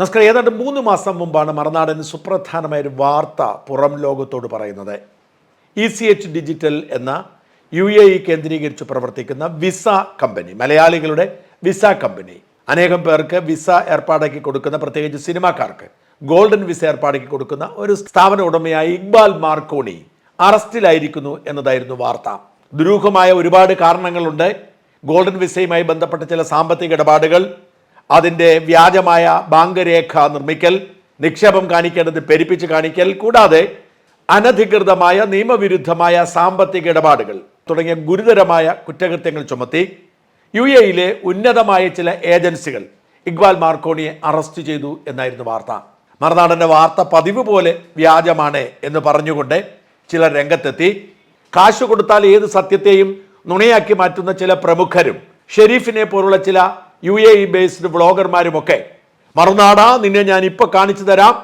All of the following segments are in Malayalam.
നമസ്കാരം. ഏതാണ്ട് മൂന്ന് മാസം മുമ്പാണ് മറുനാടൻ സുപ്രധാനമായ ഒരു വാർത്ത പുറം ലോകത്തോട് പറയുന്നത്. ഇ സി എച്ച് ഡിജിറ്റൽ എന്ന യു എ ഇ കേന്ദ്രീകരിച്ച് പ്രവർത്തിക്കുന്ന വിസ കമ്പനി മലയാളികളുടെ വിസ കമ്പനി അനേകം പേർക്ക് വിസ ഏർപ്പാടാക്കി കൊടുക്കുന്ന പ്രത്യേകിച്ച് സിനിമാക്കാർക്ക് ഗോൾഡൻ വിസ ഏർപ്പാടാക്കി കൊടുക്കുന്ന ഒരു സ്ഥാപന ഉടമയായ ഇക്ബാൽ മാർക്കോണി അറസ്റ്റിലായിരിക്കുന്നു എന്നതായിരുന്നു വാർത്ത. ദുരൂഹമായ ഒരുപാട് കാരണങ്ങളുണ്ട്. ഗോൾഡൻ വിസയുമായി ബന്ധപ്പെട്ട ചില സാമ്പത്തിക ഇടപാടുകൾ അതിന്റെ വ്യാജമായ ബാങ്ക് രേഖ നിർമ്മിക്കൽ നിക്ഷേപം കാണിക്കേണ്ടത് പെരുപ്പിച്ച് കാണിക്കൽ കൂടാതെ അനധികൃതമായ നിയമവിരുദ്ധമായ സാമ്പത്തിക ഇടപാടുകൾ തുടങ്ങിയ ഗുരുതരമായ കുറ്റകൃത്യങ്ങൾ ചുമത്തി യു എയിലെ ഉന്നതമായ ചില ഏജൻസികൾ ഇക്ബാൽ മാർക്കോണിയെ അറസ്റ്റ് ചെയ്തു എന്നായിരുന്നു വാർത്ത. മറുനാടന്റെ വാർത്ത പതിവ് പോലെ വ്യാജമാണ് എന്ന് പറഞ്ഞുകൊണ്ട് ചില രംഗത്തെത്തി. കാശ് കൊടുത്താൽ ഏത് സത്യത്തെയും നുണയാക്കി മാറ്റുന്ന ചില പ്രമുഖരും ഷെരീഫിനെ പോലുള്ള ചില യു എ ഇ ബേസ്ഡ് വ്ളോഗർമാരുമൊക്കെ. മറുനാടാ നിന്നെ ഞാൻ ഇപ്പൊ കാണിച്ചു തരാം.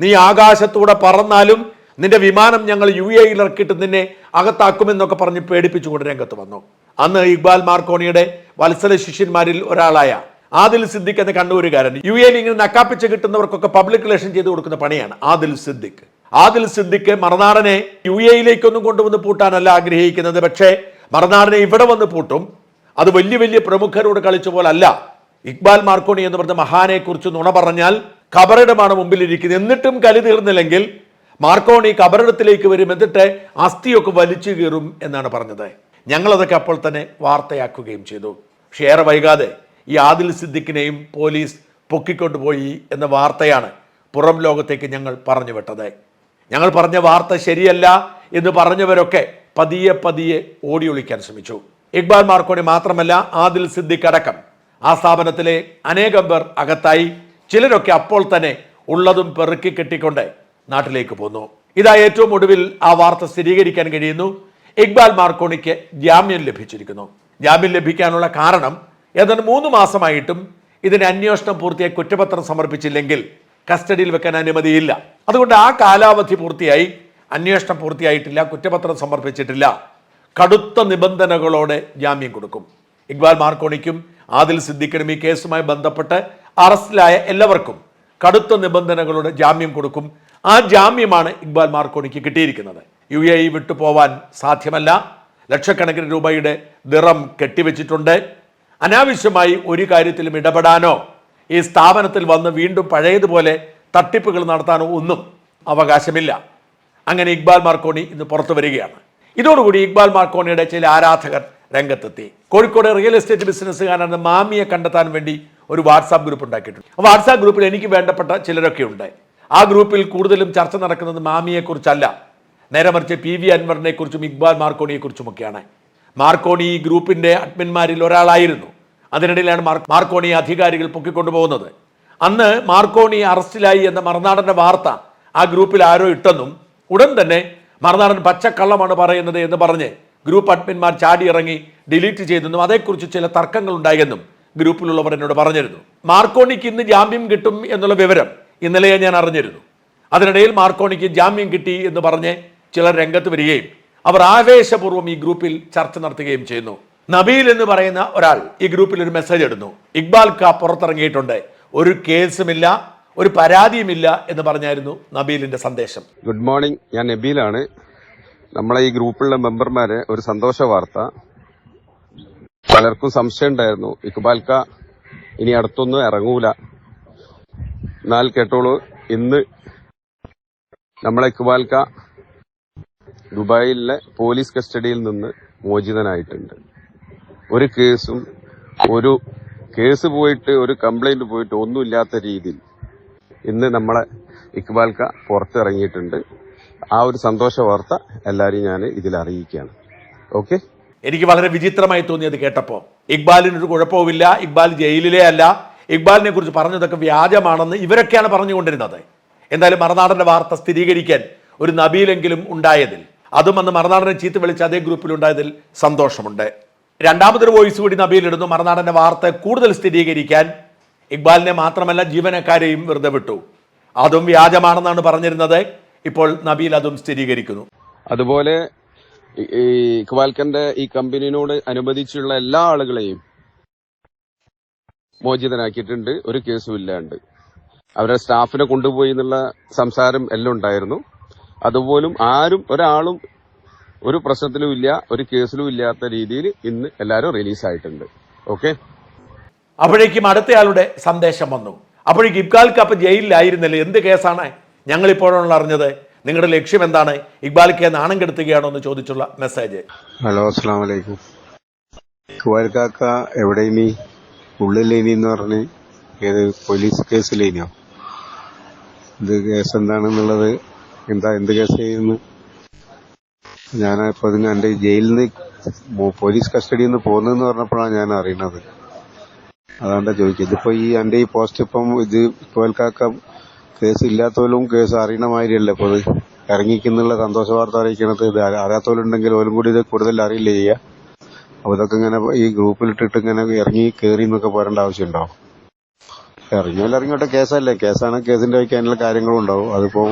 നീ ആകാശത്തൂടെ പറന്നാലും നിന്റെ വിമാനം ഞങ്ങൾ യു എയിൽ ഇറക്കിയിട്ട് നിന്നെ അകത്താക്കുമെന്നൊക്കെ പറഞ്ഞ് പേടിപ്പിച്ചുകൊണ്ട് രംഗത്ത് വന്നു. അന്ന് ഇക്ബാൽ മാർക്കോണിയുടെ വത്സല ശിഷ്യന്മാരിൽ ഒരാളായ ആദിൽ സിദ്ദിഖ് എന്ന കണ്ണൂരുകാരൻ യു എയിൽ ഇങ്ങനെ നക്കാപ്പിച്ച് കിട്ടുന്നവർക്കൊക്കെ പബ്ലിക് റിലേഷൻ ചെയ്ത് കൊടുക്കുന്ന പണിയാണ് ആദിൽ സിദ്ദിഖ്. ആദിൽ സിദ്ദിഖ് മറുനാടനെ യു എയിലേക്കൊന്നും കൊണ്ടുവന്ന് പൂട്ടാനല്ല ആഗ്രഹിക്കുന്നത്. പക്ഷേ മറുനാടനെ ഇവിടെ വന്ന് പൂട്ടും. അത് വലിയ വലിയ പ്രമുഖരോട് കളിച്ച പോലല്ല. ഇക്ബാൽ മാർക്കോണി എന്ന് പറഞ്ഞ മഹാനെ കുറിച്ച് നുണ പറഞ്ഞാൽ കബറിടമാണ് മുമ്പിലിരിക്കുന്നത്. എന്നിട്ടും കലി തീർന്നില്ലെങ്കിൽ മാർക്കോണി കബറിടത്തിലേക്ക് വരും. എന്നിട്ട് അസ്ഥിയൊക്കെ വലിച്ചു കീറും എന്നാണ് പറഞ്ഞത്. ഞങ്ങളതൊക്കെ അപ്പോൾ തന്നെ വാർത്തയാക്കുകയും ചെയ്തു. പക്ഷേ ഏറെ വൈകാതെ ഈ ആദിൽ സിദ്ദിഖിനെയും പോലീസ് പൊക്കിക്കൊണ്ടുപോയി എന്ന വാർത്തയാണ് പുറം ലോകത്തേക്ക് ഞങ്ങൾ പറഞ്ഞു വിട്ടത്. ഞങ്ങൾ പറഞ്ഞ വാർത്ത ശരിയല്ല എന്ന് പറഞ്ഞവരൊക്കെ പതിയെ പതിയെ ഓടിയൊളിക്കാൻ ശ്രമിച്ചു. ഇക്ബാൽ മാർക്കോണി മാത്രമല്ല ആദിൽ സിദ്ദിഖ് അടക്കം ആ സ്ഥാപനത്തിലെ അനേകം പേർ അകത്തായി. ചിലരൊക്കെ അപ്പോൾ തന്നെ ഉള്ളതും പെറുക്കി കെട്ടിക്കൊണ്ട് നാട്ടിലേക്ക് പോന്നു. ഇതാ ഏറ്റവും ഒടുവിൽ ആ വാർത്ത സ്ഥിരീകരിക്കാൻ കഴിയുന്നു. ഇക്ബാൽ മാർക്കോണിക്ക് ജാമ്യം ലഭിച്ചിരിക്കുന്നു. ജാമ്യം ലഭിക്കാനുള്ള കാരണം ഏതാണ്ട് മൂന്ന് മാസമായിട്ടും ഇതിന് അന്വേഷണം പൂർത്തിയായി കുറ്റപത്രം സമർപ്പിച്ചില്ലെങ്കിൽ കസ്റ്റഡിയിൽ വെക്കാൻ അനുമതിയില്ല. അതുകൊണ്ട് ആ കാലാവധി പൂർത്തിയായി. അന്വേഷണം പൂർത്തിയായിട്ടില്ല കുറ്റപത്രം സമർപ്പിച്ചിട്ടില്ല. കടുത്ത നിബന്ധനകളോടെ ജാമ്യം കൊടുക്കും. ഇക്ബാൽ മാർക്കോണിക്കും ആദിൽ സിദ്ദിഖിനും ഈ കേസുമായി ബന്ധപ്പെട്ട് അറസ്റ്റിലായ എല്ലാവർക്കും കടുത്ത നിബന്ധനകളുടെ ജാമ്യം കൊടുക്കും. ആ ജാമ്യമാണ് ഇക്ബാൽ മാർക്കോണിക്ക് കിട്ടിയിരിക്കുന്നത്. യു എ ഇ വിട്ടു പോവാൻ സാധ്യമല്ല. ലക്ഷക്കണക്കിന് രൂപയുടെ നിറം കെട്ടിവെച്ചിട്ടുണ്ട്. അനാവശ്യമായി ഒരു കാര്യത്തിലും ഇടപെടാനോ ഈ സ്ഥാപനത്തിൽ വന്ന് വീണ്ടും പഴയതുപോലെ തട്ടിപ്പുകൾ നടത്താനോ ഒന്നും അവകാശമില്ല. അങ്ങനെ ഇക്ബാൽ മാർക്കോണി ഇന്ന് പുറത്തു വരികയാണ്. ഇതോടുകൂടി ഇക്ബാൽ മാർക്കോണിയുടെ ചില ആരാധകർ രംഗത്തെത്തി. കോഴിക്കോട് റിയൽ എസ്റ്റേറ്റ് ബിസിനസ്സുകാരാണ് മാമിയെ കണ്ടെത്താൻ വേണ്ടി ഒരു വാട്സാപ്പ് ഗ്രൂപ്പ് ഉണ്ടാക്കിയിട്ടുണ്ട്. ആ വാട്സാപ്പ് ഗ്രൂപ്പിൽ എനിക്ക് വേണ്ടപ്പെട്ട ചിലരൊക്കെ ഉണ്ട്. ആ ഗ്രൂപ്പിൽ കൂടുതലും ചർച്ച നടക്കുന്നത് മാമിയെക്കുറിച്ചല്ല നേരെ മറിച്ച് പി വി അൻവറിനെ കുറിച്ചും ഇക്ബാൽ മാർക്കോണിയെ കുറിച്ചുമൊക്കെയാണ്. മാർക്കോണി ഈ ഗ്രൂപ്പിന്റെ അഡ്മിന്മാരിൽ ഒരാളായിരുന്നു. അതിനിടയിലാണ് മാർക്കോണി അധികാരികൾ പൊക്കിക്കൊണ്ടുപോകുന്നത്. അന്ന് മാർക്കോണി അറസ്റ്റിലായി എന്ന മറുനാടന്റെ വാർത്ത ആ ഗ്രൂപ്പിൽ ആരോ ഇട്ടെന്നും ഉടൻ തന്നെ മറുനാടൻ പച്ചക്കള്ളമാണ് പറയുന്നത് എന്ന് പറഞ്ഞ് ഗ്രൂപ്പ് അഡ്മിന്മാർ ചാടിയിറങ്ങി ഡിലീറ്റ് ചെയ്തെന്നും അതേക്കുറിച്ച് ചില തർക്കങ്ങൾ ഉണ്ടായെന്നും ഗ്രൂപ്പിലുള്ളവർ എന്നോട് പറഞ്ഞിരുന്നു. മാർക്കോണിക്ക് ഇന്ന് ജാമ്യം കിട്ടും എന്നുള്ള വിവരം ഇന്നലെ ഞാൻ അറിഞ്ഞിരുന്നു. അതിനിടയിൽ മാർക്കോണിക്ക് ജാമ്യം കിട്ടി എന്ന് പറഞ്ഞ് ചിലർ രംഗത്ത് വരികയും അവർ ആവേശപൂർവം ഈ ഗ്രൂപ്പിൽ ചർച്ച നടത്തുകയും ചെയ്യുന്നു. നബീൽ എന്ന് പറയുന്ന ഒരാൾ ഈ ഗ്രൂപ്പിൽ ഒരു മെസ്സേജ് ഇടുന്നു. ഇക്ബാൽ ഖാ പുറത്തിറങ്ങിയിട്ടുണ്ട്. ഒരു കേസുമില്ല ഒരു പരാതിയുമില്ല എന്ന് പറഞ്ഞായിരുന്നു നബീലിന്റെ സന്ദേശം. Good morning. ഞാൻ നബീലാണ്. നമ്മളെ ഈ ഗ്രൂപ്പിലുള്ള മെമ്പർമാരെ ഒരു സന്തോഷ വാർത്ത. പലർക്കും സംശയം ഉണ്ടായിരുന്നു. ഇക്ബാൽക്ക ഇനി അടുത്തൊന്നും ഇറങ്ങൂല. എന്നാൽ കേട്ടോളൂ ഇന്ന് നമ്മളെ ഇക്ബാൽക്ക ദുബായിലെ പോലീസ് കസ്റ്റഡിയിൽ നിന്ന് മോചിതനായിട്ടുണ്ട്. ഒരു കേസും ഒരു കേസ് പോയിട്ട് ഒരു കംപ്ലൈന്റ് പോയിട്ട് ഒന്നുമില്ലാത്ത രീതിയിൽ ഇന്ന് നമ്മളെ ഇക്ബാൽക്ക പുറത്തിറങ്ങിയിട്ടുണ്ട്. ആ ഒരു സന്തോഷ വാർത്ത എല്ലാവരെയും ഞാൻ ഇതിൽ അറിയിക്കുകയാണ്. ഓക്കെ? എനിക്ക് വളരെ വിചിത്രമായി തോന്നിയത് കേട്ടപ്പോൾ. ഇക്ബാലിന് ഒരു കുഴപ്പവുമില്ല. ഇക്ബാൽ ജയിലിലേ അല്ല. ഇക്ബാലിനെ കുറിച്ച് പറഞ്ഞതൊക്കെ വ്യാജമാണെന്ന് ഇവരൊക്കെയാണ് പറഞ്ഞുകൊണ്ടിരുന്നത്. എന്തായാലും മറുനാടന്റെ വാർത്ത സ്ഥിരീകരിക്കാൻ ഒരു നബീലെങ്കിലും ഉണ്ടായതിൽ അതും അന്ന് മറുനാടനെ ചീത്ത വിളിച്ച അതേ ഗ്രൂപ്പിൽ ഉണ്ടായതിൽ സന്തോഷമുണ്ട്. രണ്ടാമതൊരു വോയിസ് കൂടി നബീലിടുന്നു മറുനാടന്റെ വാർത്ത കൂടുതൽ സ്ഥിരീകരിക്കാൻ ഇക്ബാലിനെ മാത്രമല്ല ജീവനക്കാരെയും വെറുതെ വിട്ടു. അതും വ്യാജമാണെന്നാണ് പറഞ്ഞിരുന്നത്. ഇപ്പോൾ നബീൽ അതും സ്ഥിരീകരിക്കുന്നു. അതുപോലെ ഇക്ബാൽക്കന്റെ ഈ കമ്പനിയോട് അനുബന്ധിച്ചുള്ള എല്ലാ ആളുകളെയും മോചിതനാക്കിയിട്ടുണ്ട്. ഒരു കേസും ഇല്ലാണ്ട്. അവരുടെ സ്റ്റാഫിനെ കൊണ്ടുപോയി എന്നുള്ള സംസാരം എല്ലാം ഉണ്ടായിരുന്നു. അതുപോലും ആരും ഒരാളും ഒരു പ്രശ്നത്തിലും ഇല്ല ഒരു കേസിലും ഇല്ലാത്ത രീതിയിൽ ഇന്ന് എല്ലാവരും റിലീസായിട്ടുണ്ട്. ഓക്കെ? അപ്പോഴേക്കും അടുത്തയാളുടെ സന്ദേശം വന്നു. അപ്പോഴേക്കും ഇബ്കാൽ കപ്പ് ജയിലിലായിരുന്നില്ല. എന്ത് കേസാണ് ഞങ്ങൾ ഇപ്പോഴാണ് അറിഞ്ഞത്? നിങ്ങളുടെ ലക്ഷ്യം എന്താണ്? ഇക്ബാലിക്ക് നാണം കെടുത്തുകയാണോ എന്ന് ചോദിച്ചുള്ള മെസ്സേജ് ഹലോ അസ്സാം വലൈക്കും കാക്ക എവിടെ ഇനി ഉള്ളിലേനി എന്ന് പറഞ്ഞ് ഏത് പോലീസ് കേസിലേനിയോ? ഇത് കേസ് എന്താണെന്നുള്ളത് എന്താ എന്ത് കേസ് ചെയ്യുന്നു ഞാൻ ഇപ്പൊ എന്റെ ജയിലിൽ നിന്ന് പോലീസ് കസ്റ്റഡിയിൽ നിന്ന് പോകുന്നതെന്ന് പറഞ്ഞപ്പോഴാണ് ഞാൻ അറിയുന്നത്. അതാണ്ടാ ചോദിച്ചത്. ഇതിപ്പോ ഈ എന്റെ ഈ പോസ്റ്റ് ഇപ്പം ഇത് കുവാൽക്കാക്ക കേസ് ഇല്ലാത്തവരും കേസ് അറിയണ മാതിരിയല്ല ഇപ്പൊ ഇത്? ഇറങ്ങിക്കുന്നുള്ള സന്തോഷ വാർത്ത അറിയിക്കണത് ഇത് അറിയാത്തവരുണ്ടെങ്കിൽ ഓലും കൂടി ഇത് കൂടുതൽ അറിയില്ല ചെയ്യുക? അപ്പൊ ഇതൊക്കെ ഇങ്ങനെ ഈ ഗ്രൂപ്പിലിട്ടിട്ട് ഇങ്ങനെ ഇറങ്ങി കയറി എന്നൊക്കെ പറയേണ്ട ആവശ്യമുണ്ടോ? ഇറങ്ങിയാൽ ഇറങ്ങിയോട്ടെ കേസല്ലേ? കേസാണ് കേസിന്റെ വഴിക്ക് അതിനുള്ള കാര്യങ്ങളും ഉണ്ടാവും. അതിപ്പോ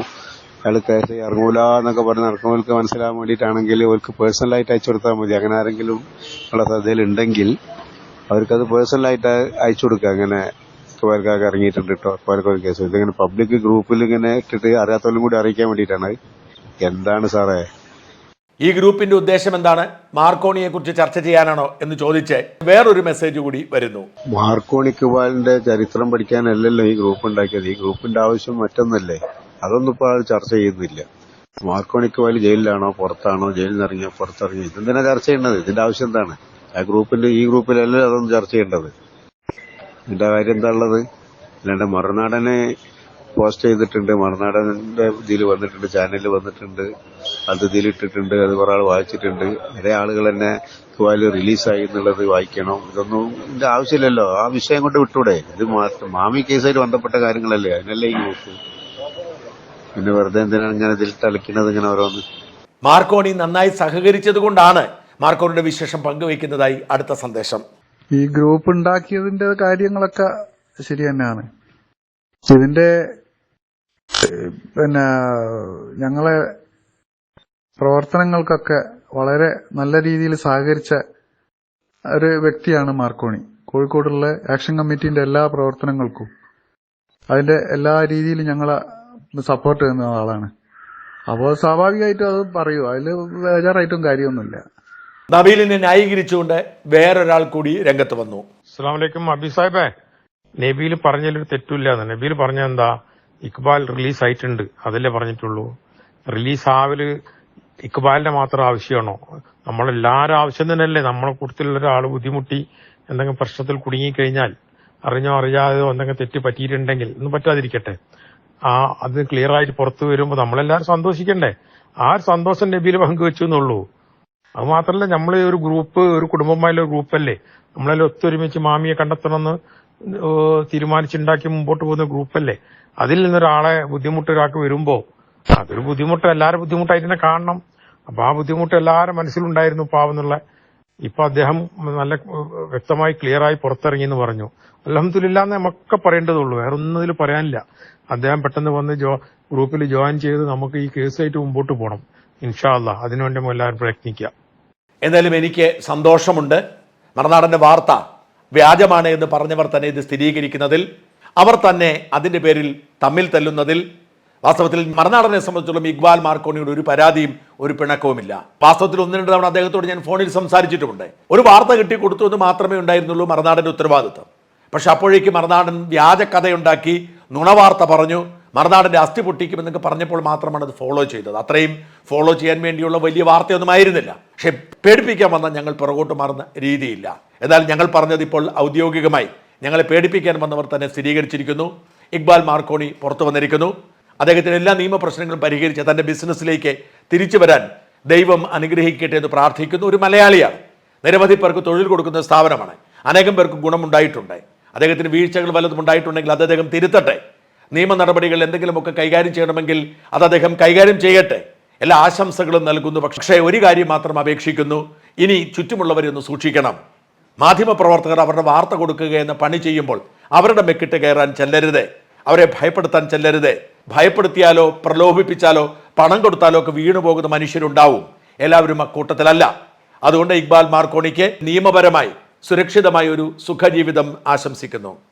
അയാൾ കേസ് ഇറങ്ങൂല എന്നൊക്കെ പറഞ്ഞ് നടക്കുന്നവർക്ക് മനസ്സിലാവാൻ വേണ്ടിയിട്ടാണെങ്കിൽ അവർക്ക് പേഴ്സണലായിട്ട് അയച്ചു കൊടുത്താൽ മതി. അങ്ങനെ ആരെങ്കിലും ഉള്ള ശ്രദ്ധയിൽ ഉണ്ടെങ്കിൽ അവർക്കത് പേഴ്സണലായിട്ട് അയച്ചു കൊടുക്കുക. അങ്ങനെ കുമാരക്കാർക്ക് ഇറങ്ങിയിട്ടുണ്ട് കേട്ടോ അക്ബാർക്ക് ഒരു കേസ്. ഇതിങ്ങനെ പബ്ലിക് ഗ്രൂപ്പിൽ ഇങ്ങനെ ഇട്ടിട്ട് അറിയാത്തവരും കൂടി അറിയിക്കാൻ വേണ്ടിയിട്ടാണ്. എന്താണ് സാറേ? ഈ ഗ്രൂപ്പിന്റെ ഉദ്ദേശം എന്താണ്? മാർക്കോണിയെ കുറിച്ച് ചർച്ച ചെയ്യാനാണോ എന്ന് ചോദിച്ച് വേറൊരു മെസ്സേജ് കൂടി വരുന്നു. മാർക്കോണി കുബാലിന്റെ ചരിത്രം പഠിക്കാനല്ലല്ലോ ഈ ഗ്രൂപ്പ് ഉണ്ടാക്കിയത്. ഈ ഗ്രൂപ്പിന്റെ ആവശ്യം മറ്റൊന്നല്ലേ? അതൊന്നും ഇപ്പോൾ ആൾ ചർച്ച ചെയ്യുന്നില്ല. മാർക്കോണി കുബാൽ ജയിലിലാണോ? പുറത്താണോ? ജയിലിൽ നിന്ന് ഇറങ്ങിയോ? പുറത്തിറങ്ങിയോ? ഇതെന്തിനാ ചർച്ച ചെയ്യേണ്ടത്? ഇതിന്റെ ആവശ്യം എന്താണ്? ആ ഗ്രൂപ്പിന്റെ ഈ ഗ്രൂപ്പിലല്ലേ അതൊന്നും ചർച്ച ചെയ്യേണ്ടത്? ഇതിന്റെ കാര്യം എന്താ ഉള്ളത് അല്ലാണ്ട് മറുനാടനെ പോസ്റ്റ് ചെയ്തിട്ടുണ്ട്. മറുനാടന്റെ ഇതിൽ വന്നിട്ടുണ്ട് ചാനലിൽ വന്നിട്ടുണ്ട്. അത് ഇതിൽ ഇട്ടിട്ടുണ്ട് അത് കുറെ ആൾ വായിച്ചിട്ടുണ്ട്. അതേ ആളുകൾ തന്നെ തുവാൽ റിലീസായി എന്നുള്ളത് വായിക്കണം. ഇതൊന്നും ഇതിന്റെ ആവശ്യമില്ലല്ലോ. ആ വിഷയം കൊണ്ട് വിട്ടൂടെ. ഇത് മാമി കേസായിട്ട് ബന്ധപ്പെട്ട കാര്യങ്ങളല്ലേ? അതിനല്ലേ ഈ ന്യൂസ്. പിന്നെ വെറുതെ എന്തിനാണ് ഇങ്ങനെ ഇതിൽ തളിക്കുന്നത് ഇങ്ങനെ ഓരോന്ന്? മാർക്കോണി നന്നായി സഹകരിച്ചത് കൊണ്ടാണ് മാർക്കോണിയുടെ വിശേഷം പങ്കുവയ്ക്കുന്നതായി അടുത്ത സന്ദേശം. ഈ ഗ്രൂപ്പ് ഉണ്ടാക്കിയതിന്റെ കാര്യങ്ങളൊക്കെ ശരി തന്നെയാണ്. ഇതിന്റെ പിന്നെ ഞങ്ങളെ പ്രവർത്തനങ്ങൾക്കൊക്കെ വളരെ നല്ല രീതിയിൽ സഹകരിച്ച ഒരു വ്യക്തിയാണ് മാർക്കോണി. കോഴിക്കോടുള്ള ആക്ഷൻ കമ്മിറ്റിന്റെ എല്ലാ പ്രവർത്തനങ്ങൾക്കും അതിന്റെ എല്ലാ രീതിയിലും ഞങ്ങളെ സപ്പോർട്ട് ചെയ്യുന്ന ആളാണ്. അപ്പോൾ സ്വാഭാവികമായിട്ടും അത് പറയൂ. അതിൽ ബേജാറായിട്ടും കാര്യമൊന്നുമില്ല. നബീലിനെ ന്യായീകരിച്ചുകൊണ്ട് വേറൊരാൾ കൂടി രംഗത്ത് വന്നു. അസ്സാമലൈക്കും അബി സാഹിബേ. നബീൽ പറഞ്ഞതിലൊരു തെറ്റില്ല നബീൽ പറഞ്ഞ എന്താ ഇക്ബാൽ റിലീസ് ആയിട്ടുണ്ട് അതല്ലേ പറഞ്ഞിട്ടുള്ളൂ. റിലീസ് ആവൽ ഇക്ബാലിന്റെ മാത്രം ആവശ്യമാണോ? നമ്മളെല്ലാരും ആവശ്യം തന്നെയല്ലേ? നമ്മളെ കൂട്ടത്തിലുള്ള ഒരാൾ ബുദ്ധിമുട്ടി എന്തെങ്കിലും പ്രശ്നത്തിൽ കുടുങ്ങിക്കഴിഞ്ഞാൽ അറിഞ്ഞോ അറിയാതെയോ എന്തെങ്കിലും തെറ്റ് പറ്റിയിട്ടുണ്ടെങ്കിൽ ഒന്നും പറ്റാതിരിക്കട്ടെ. ആ അത് ക്ലിയർ ആയിട്ട് പുറത്തു വരുമ്പോൾ നമ്മളെല്ലാരും സന്തോഷിക്കണ്ടേ? ആ ഒരു സന്തോഷം നബീൽ പങ്കുവെച്ചു എന്നുള്ളൂ. അത് മാത്രമല്ല നമ്മൾ ഒരു ഗ്രൂപ്പ് ഒരു കുടുംബമായുള്ള ഒരു ഗ്രൂപ്പല്ലേ? നമ്മളെല്ലാം ഒത്തൊരുമിച്ച് മാമിയെ കണ്ടെത്തണമെന്ന് തീരുമാനിച്ചുണ്ടാക്കി മുമ്പോട്ട് പോകുന്ന ഗ്രൂപ്പല്ലേ? അതിൽ നിന്നൊരാളെ ബുദ്ധിമുട്ട് ഒരാൾക്ക് വരുമ്പോ അതൊരു ബുദ്ധിമുട്ട് എല്ലാവരും ബുദ്ധിമുട്ടായിട്ട് തന്നെ കാണണം. അപ്പൊ ആ ബുദ്ധിമുട്ട് എല്ലാവരും മനസ്സിലുണ്ടായിരുന്നു പാവെന്നുള്ള ഇപ്പൊ അദ്ദേഹം നല്ല വ്യക്തമായി ക്ലിയറായി പുറത്തിറങ്ങി എന്ന് പറഞ്ഞു. അലഹമില്ല എന്ന് നമുക്കൊക്കെ പറയേണ്ടതുള്ളൂ വേറെ ഒന്നും ഇതിൽ പറയാനില്ല. അദ്ദേഹം പെട്ടെന്ന് വന്ന് ജോ ഗ്രൂപ്പിൽ ജോയിൻ ചെയ്ത് നമുക്ക് ഈ കേസായിട്ട് മുമ്പോട്ട് പോകണം ഇൻഷാ അതിനുവേണ്ടി നമ്മൾ എല്ലാവരും പ്രയത്നിക്കാം. എന്തായാലും എനിക്ക് സന്തോഷമുണ്ട്. മറനാടന്റെ വാർത്ത വ്യാജമാണ് എന്ന് പറഞ്ഞവർ തന്നെ ഇത് സ്ഥിരീകരിക്കുന്നതിൽ അവർ തന്നെ അതിന്റെ പേരിൽ തമ്മിൽ തല്ലുന്നതിൽ വാസ്തവത്തിൽ മറനാടനെ സംബന്ധിച്ചോളം ഇക്ബാൽ മാർക്കോണിയുടെ ഒരു പരാതിയും ഒരു പിണക്കവുമില്ല. വാസ്തവത്തിൽ ഒന്ന് രണ്ട് തവണ അദ്ദേഹത്തോട് ഞാൻ ഫോണിൽ സംസാരിച്ചിട്ടുമുണ്ട്. ഒരു വാർത്ത കിട്ടി കൊടുത്തു എന്ന് മാത്രമേ ഉണ്ടായിരുന്നുള്ളൂ മറനാടന്റെ ഉത്തരവാദിത്വം. പക്ഷെ അപ്പോഴേക്ക് മറനാടൻ വ്യാജ കഥയുണ്ടാക്കി നുണവാർത്ത പറഞ്ഞു. മറുനാടന്റെ അസ്ഥി പൊട്ടിക്കുമെന്നൊക്കെ പറഞ്ഞപ്പോൾ മാത്രമാണ് അത് ഫോളോ ചെയ്തത്. അത്രയും ഫോളോ ചെയ്യാൻ വേണ്ടിയുള്ള വലിയ വാർത്തയൊന്നും ആയിരുന്നില്ല. പക്ഷെ പേടിപ്പിക്കാൻ വന്ന ഞങ്ങൾ പുറകോട്ട് മാറുന്ന രീതിയില്ല. എന്നാൽ ഞങ്ങൾ പറഞ്ഞത് ഇപ്പോൾ ഔദ്യോഗികമായി. ഞങ്ങളെ പേടിപ്പിക്കാൻ വന്നവർ തന്നെ സ്ഥിരീകരിച്ചിരിക്കുന്നു. ഇക്ബാൽ മാർക്കോണി പുറത്തു വന്നിരിക്കുന്നു. അദ്ദേഹത്തിന് എല്ലാ നിയമപ്രശ്നങ്ങളും പരിഹരിച്ച് തന്റെ ബിസിനസ്സിലേക്ക് തിരിച്ചു വരാൻ ദൈവം അനുഗ്രഹിക്കട്ടെ എന്ന് പ്രാർത്ഥിക്കുന്നു ഒരു മലയാളിയാണ്. നിരവധി പേർക്ക് തൊഴിൽ കൊടുക്കുന്ന സ്ഥാപനമാണ്. അനേകം പേർക്ക് ഗുണമുണ്ടായിട്ടുണ്ട്. അദ്ദേഹത്തിന് വീഴ്ചകൾ വല്ലതും ഉണ്ടായിട്ടുണ്ടെങ്കിൽ അദ്ദേഹം തിരുത്തട്ടെ. നിയമ നടപടികൾ എന്തെങ്കിലുമൊക്കെ കൈകാര്യം ചെയ്യണമെങ്കിൽ അത് അദ്ദേഹം കൈകാര്യം ചെയ്യട്ടെ. എല്ലാ ആശംസകളും നൽകുന്നു. പക്ഷേ ഒരു കാര്യം മാത്രം അപേക്ഷിക്കുന്നു. ഇനി ചുറ്റുമുള്ളവരെ ഒന്ന് സൂക്ഷിക്കണം. മാധ്യമപ്രവർത്തകർ അവരുടെ വാർത്ത കൊടുക്കുക എന്ന പണി ചെയ്യുമ്പോൾ അവരുടെ മെക്കിട്ട് കയറാൻ ചെല്ലരുത്. അവരെ ഭയപ്പെടുത്താൻ ചെല്ലരുത്. ഭയപ്പെടുത്തിയാലോ പ്രലോഭിപ്പിച്ചാലോ പണം കൊടുത്താലോ ഒക്കെ വീണു പോകുന്ന മനുഷ്യരുണ്ടാവും. എല്ലാവരും അക്കൂട്ടത്തിലല്ല. അതുകൊണ്ട് ഇക്ബാൽ മാർക്കോണിക്ക് നിയമപരമായി സുരക്ഷിതമായ ഒരു സുഖജീവിതം ആശംസിക്കുന്നു.